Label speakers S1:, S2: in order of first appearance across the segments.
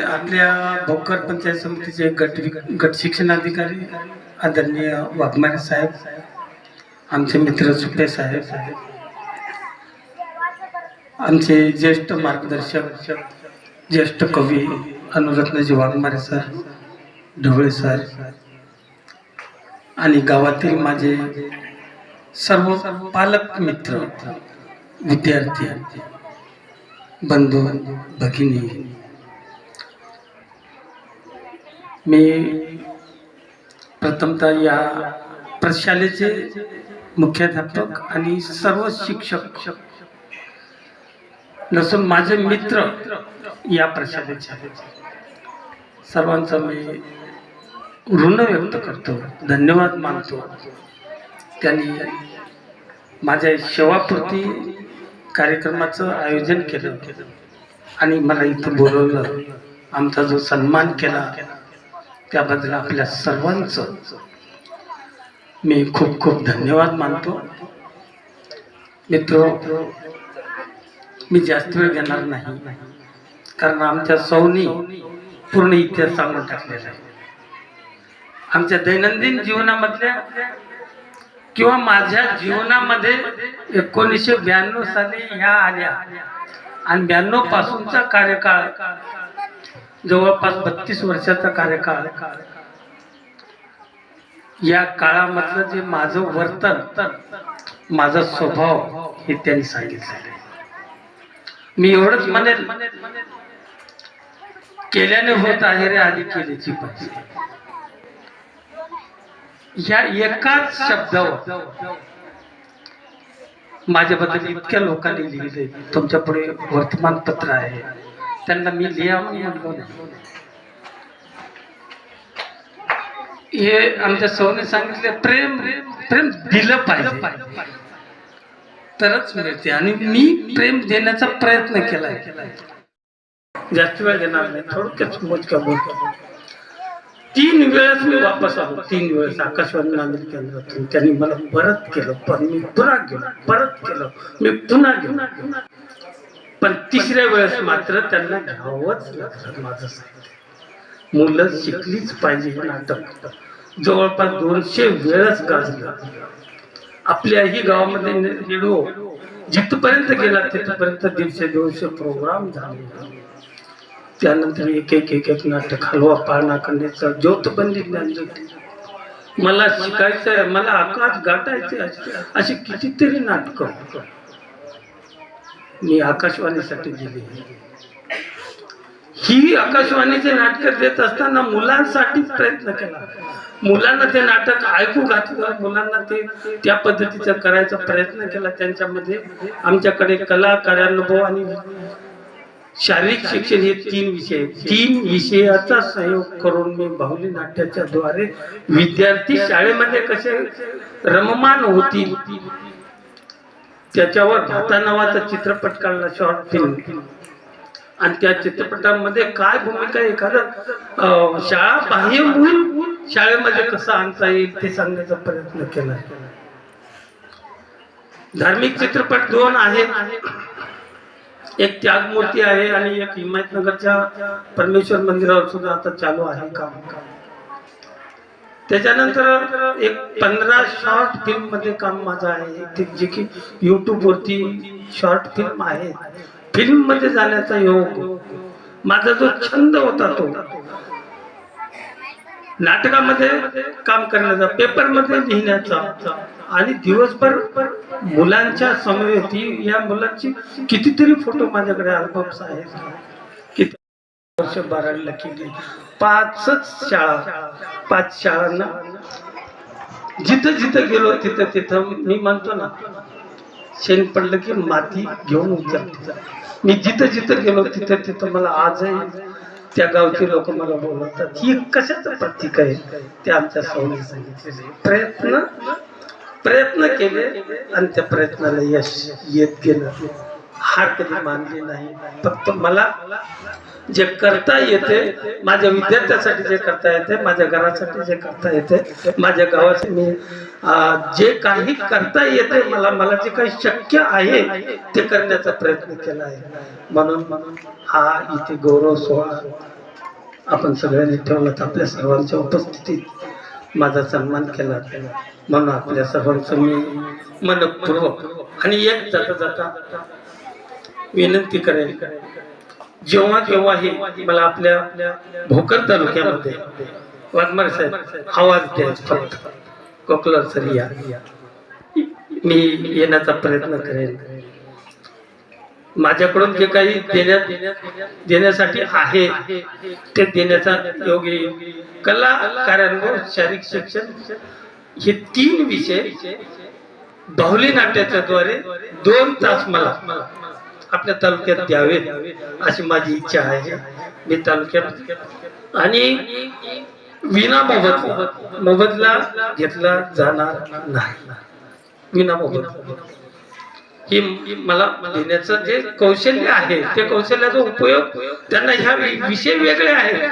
S1: आपल्या भोकर पंचायत समितीचे गट वि- गट शिक्षणाधिकारी आदरणीय वाघमारे साहेब आमचे मित्र सुपे साहेब आमचे ज्येष्ठ मार्गदर्शक ज्येष्ठ कवी अनुरत्नजी वाघमारे सर ढवळे सर आणि गावातील माझे सर्व पालक मित्र विद्यार्थी बंधू भगिनी मी प्रथमतः या प्रशालेचे मुख्याध्यापक आणि सर्व शिक्षक नसून माझे मित्र या प्रशालेचे आहेत. सर्वांचा मी ऋण व्यक्त करतो धन्यवाद मानतो त्यांनी माझ्या शेवापूर्ती कार्यक्रमाचं आयोजन केलं आणि मला इथं बोलवलं आमचा जो सन्मान केला त्याबद्दल आपल्या सर्वांचं मी खूप खूप धन्यवाद मानतो. मित्र मी जास्त वेळ घेणार नाही कारण आमच्या सौनी पूर्ण इतिहास सांगून टाकलेला आहे. आमच्या दैनंदिन जीवनामधल्या किंवा माझ्या जीवनामध्ये एकोणीसशे ब्याण्णव साली ह्या आल्या आणि ब्याण्णव पासूनचा कार्यकाळ जवळपास बत्तीस वर्षाचा कार्यकाळ. या काळामधलं जे माझं वर्तन माझा स्वभाव हे त्यांनी सांगितलेलं आहे. मी एवढंच म्हणेल केल्याने होत आहे रे आधी केल्याची पाहिजे या एकाच शब्दावर माझ्याबद्दल इतक्या लोकांनी लिहिले तुमच्यापुढे वर्तमानपत्र आहे. त्यांना मी लिहावं म्हणलो हे आमच्या सौने सांगितले प्रेम प्रेम दिलं पाहिजे. तरच मिळते. आणि मी प्रेम देण्याचा प्रयत्न केलाय. जास्त वेळ देणार नाही. थोडक्यात मोजक्या बोलतो तीन वेळेस मी वापस आलो. तीन वेळेस आकाशवाणी नांदेड केंद्रातून त्यांनी मला परत केलं. पण मी पुन्हा गेलो. परत केलं. मी पुन्हा गेलो. पण तिसऱ्या वेळेस मात्र त्यांना घ्यावंच माझं साहित्य. मुलं शिकलीच पाहिजे नाटक. जवळपास दोनशे वेळच गाजलं. आपल्याही गावामध्ये रेडिओ जिथपर्यंत गेला तिथपर्यंत दीडशे दोनशे प्रोग्राम झाले. त्यानंतर एक एक एक एक नाटक हलवा पाळणा करण्याचा ज्योतबंदी ज्ञानज्योती मला शिकायचं आहे मला आकाश गाठायचे अशी कितीतरी नाटक. मी आकाशवाणीसाठी गेली. ही आकाशवाणीचे नाटक देत असताना मुलांसाठी प्रयत्न केला. मुलांना ते नाटक ऐकू घातलं मुलांना ते त्या पद्धतीचा करायचा प्रयत्न केला. त्यांच्यामध्ये आमच्याकडे कला कार्यानुभव आणि शारीरिक शिक्षण हे तीन विषय आहेत. तीन विषयाचा सहयोग करून मी बाहुली नाट्याच्या द्वारे विद्यार्थी शाळेमध्ये कसे रममान होतील त्याच्यावर भाता नावाचा चित्रपट काढला शॉर्ट फिल्म आणि त्या चित्रपटामध्ये काय भूमिका एखादं शाळा बाह्य मूल शाळेमध्ये कसं आणता येईल ते सांगण्याचा प्रयत्न केला. धार्मिक चित्रपट दोन आहेत. एक त्यागमूर्ती आहे आणि एक हिमायतनगरच्या परमेश्वर मंदिरावर सुद्धा आता चालू आहे काम. त्याच्यानंतर एक पंधरा शॉर्ट फिल्ममध्ये काम माझं आहे. ते जे की युट्यूब वरती शॉर्ट फिल्म आहे. फिल्ममध्ये जाण्याचा योग. माझा जो छंद होता तो नाटकामध्ये काम करण्याचा पेपरमध्ये लिहिण्याचा आणि दिवसभर मुलांच्या समवेती या मुलांची कितीतरी फोटो माझ्याकडे अल्बम्स आहेत. वर्ष बारावीला केली. पाचच शाळा. पाच शाळांना. जिथं जिथं गेलो तिथं तिथं मी म्हणतो ना शेण पडलं की माती घेऊन उचलते मी जिथं जिथं गेलो तिथं तिथं मला आजही त्या गावचे लोक मला बोलवतात. ही कशाचं प्रतीक आहे? ते आमच्या सौने सांगितलेले प्रयत्न प्रयत्न केले आणि त्या प्रयत्नाला यश येत गेलं. हार कधी मानली नाही. फक्त मला जे करता येते माझ्या विद्यार्थ्यासाठी जे करता येते माझ्या घरासाठी जे करता येते माझ्या गावाचे मी जे काही करता येते मला मला जे काही शक्य आहे ते करण्याचा प्रयत्न केला आहे. म्हणून म्हणून हा इथे गौरव सोहळा आपण सगळ्यांनी ठेवलं आपल्या सर्वांच्या उपस्थितीत माझा सन्मान केला. म्हणून आपल्या सर्वांचं मी मनपूर्वक आणि एक जाता जाता विनंती करेल. जेव्हा जेव्हा हे मला आपल्या भोकर तालुक्यामध्ये वाघमारे साहेब आवाज द्यायचा कोकलर सर या. मी येण्याचा प्रयत्न करेन माझ्याकडून जे काही देण्यात देण्यासाठी आहे ते देण्याचा योग येईल कला कार्यानुभव शारीरिक शिक्षण हे तीन विषय बाहुली नाट्याच्या द्वारे दोन तास मला आपल्या तालुक्यात द्यावे अशी माझी इच्छा आहे. मी तालुक्यात आणि विना मोबत मोबदला घेतला जाणार नाही. विना मोबत ही मला देण्याचं जे कौशल्य आहे ते कौशल्याचा उपयोग त्यांना ह्या विषय वेगळे आहेत.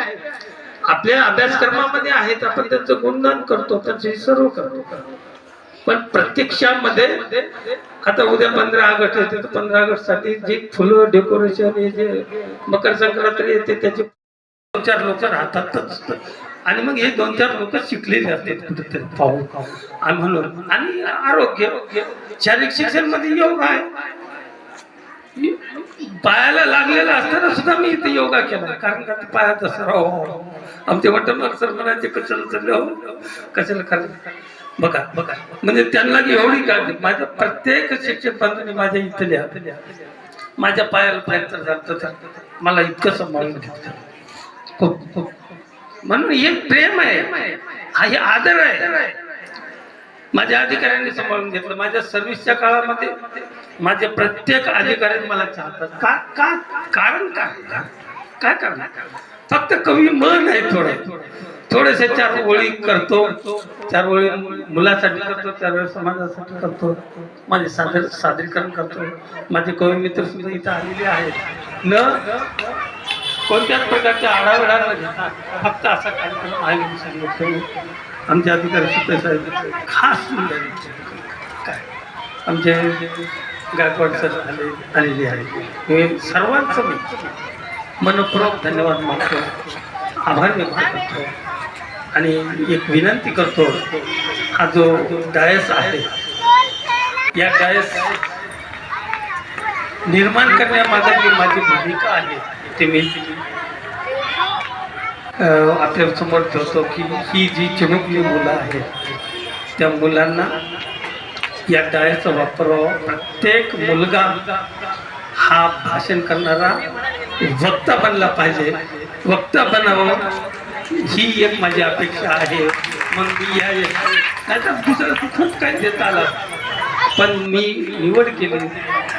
S1: आपल्या अभ्यासक्रमामध्ये आहेत आपण त्यांचं गुणदान करतो त्यांचे सर्व करतो. पण प्रत्यक्षामध्ये आता उद्या पंधरा ऑगस्ट येते तर पंधरा ऑगस्टसाठी जे फुलं डेकोरेशन हे जे मकर संक्रांती येते त्याचे दोन चार लोक राहतातच. आणि मग हे दोन चार लोक शिकलेले असतात कुठेतरी. पाहून आणि म्हणून आणि आरोग्य शारीरिक शिक्षणमध्ये योग आहे. पायाला लागलेला असताना सुद्धा मी इथे योगा केला कारण का ते पायाचा सराव व्हावा. आमचे वटणवर सर म्हणायचे कशाला चालले हो? कशाला करायला बघा बघा. म्हणजे त्यांना की एवढी काळजी माझ्या प्रत्येक शिक्षक बंधूंनी माझ्या इथल्या माझ्या पायाला फ्रॅक्चर झालं मला इतकं सांभाळून घेतलं. खूप खूप म्हणून हे प्रेम आहे. हा हे आदर आहे. माझ्या अधिकाऱ्यांनी सांभाळून घेतलं. माझ्या सर्व्हिसच्या काळामध्ये माझे प्रत्येक अधिकारी मला चाहतात. का का कारण काय? काय कारण? फक्त कवी मन आहे थोडं. थोडेसे चार ओळी करतो. चार ओळी मुलासाठी करतो चार वेळी समाजासाठी करतो. माझे सादर सादरीकरण करतो. माझे कवी मित्र सुद्धा इथं आलेले आहेत. न कोणत्याच प्रकारच्या आढावेढा न घेता फक्त असा कार्यक्रम आहे आमच्या सांगितलं आमचे अधिकारी सुद्धा साहेब खास सुंदर काय? आमचे गायकवाड सर आले आलेले आहेत. हे सर्वांचं मी मनपूर्वक धन्यवाद मागतो आभार व्यक्त करतो आणि एक विनंती करतो हा जो डायस आहे या डायस निर्माण करण्यामागे जी माझी भूमिका आहे ते मी आपल्यासमोर ठेवतो की ही जी चिमुकली मुलं आहेत त्या मुलांना या डायचा वापर व्हावा. प्रत्येक मुलगा हा भाषण करणारा वक्ता बनला पाहिजे वक्ता बनावं ही एक माझी अपेक्षा आहे. मग मी या नाहीतर दुसरं खूप काही देता आला. पण मी निवड केली.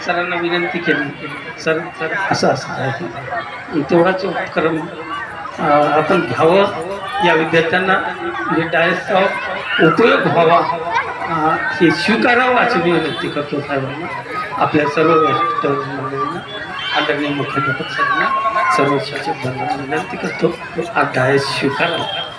S1: सरांना विनंती केली. सर सर असं असं आहे तेवढाच उपक्रम आपण घ्यावं. या विद्यार्थ्यांना म्हणजे डायसचा उपयोग व्हावा हे स्वीकारावं अशी मी विनंती करतो साहेबांना. आपल्या सर्व आदरणीय मुख्याध्यापक सरांना सर्व शिक्षक विनंती करतो हा डायस स्वीकारावा